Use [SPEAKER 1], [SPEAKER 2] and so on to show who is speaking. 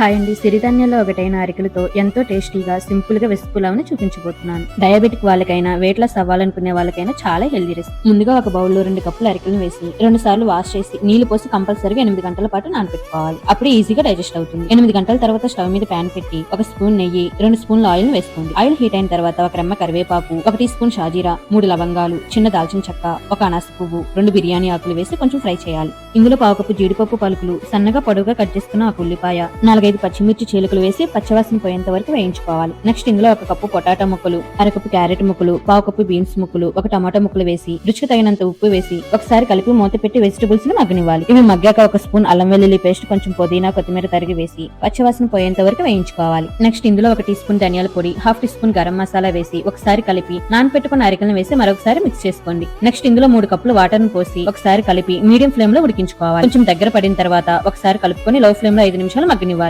[SPEAKER 1] Hi అండి. సిరిధాన్యాల్లో ఒకటైన అరికలతో ఎంతో టేస్టీగా సింపుల్గా వెజ్ పులావ్ని చూపించబోతున్నాను. డయాబెటిక్ వాళ్ళకైనా వెయిట్ లాస్ అవ్వాలనుకునే వాళ్ళకైనా చాలా హెల్దీ రెసిపీ. ముందుగా ఒక బౌల్లో రెండు కప్పులు అరికలను వేసి రెండు సార్లు వాష్ చేసి నీళ్ళు పోసి కంపల్సరీగా ఎనిమిది గంటల పాటు నానబెట్టుకోవాలి. అప్పుడు ఈజీగా డైజెస్ట్ అవుతుంది. ఎనిమిది గంటల తర్వాత స్టవ్ మీద ప్యాన్ పెట్టి ఒక స్పూన్ నెయ్యి రెండు స్పూన్ల ఆయిల్ వేసుకోండి. ఆయిల్ హీట్ అయిన తర్వాత ఒక రెమ్మ కరివేపాకు ఒక టీ స్పూన్ షాజీరా మూడు లవంగాలు చిన్న దాల్చిన చెక్క ఒక అనాస పువ్వు రెండు బిర్యానీ ఆకులు వేసి కొంచెం ఫ్రై చేయాలి. ఇందులో పావు కప్పు జీడిపప్పు పలుకులు సన్నగా పొడవుగా కట్ చేసుకున్న ఒక ఉల్లిపాయ నాలుగైదు పచ్చిమిర్చి చీలికలు వేసి పచ్చవాసన పోయేంత వరకు వేయించుకోవాలి. నెక్స్ట్ ఇందులో ఒక కప్పు పొటాటో ముక్కలు అరకప్పు క్యారెట్ ముక్కలు పావు కప్పు బీన్స్ ముక్కలు ఒక టమాటో ముక్కలు వేసి రుచికి తగినంత ఉప్పు వేసి ఒకసారి కలిపి మూత పెట్టి వెజిటబుల్స్ని మగ్గనివ్వాలి. ఇవి మగ్గాక ఒక స్పూన్ అల్లం వెల్లుల్లి పేస్ట్ కొంచెం పుదీనా కొత్తిమీర తరిగి వేసి పచ్చవాసన పోయేంత వరకు వేయించుకోవాలి. నెక్స్ట్ ఇందులో ఒక టీ స్పూన్ ధనియాల పొడి half teaspoon garam masala వేసి ఒకసారి కలిపి నానపెట్టుకున్న అరికలను వేసి మరొకసారి మిక్స్ చేసుకోండి. నెక్స్ట్ ఇందులో మూడు కప్పులు వాటర్ను పోసి ఒకసారి కలిపి మీడియం ఫ్లేమ్లో ఉడికించుకోవాలి. కొంచెం దగ్గర పడిన తర్వాత ఒకసారి కలుపుకొని లో ఫ్లేమ్లో ఐదు నిమిషాలు మగ్గనివ్వాలి.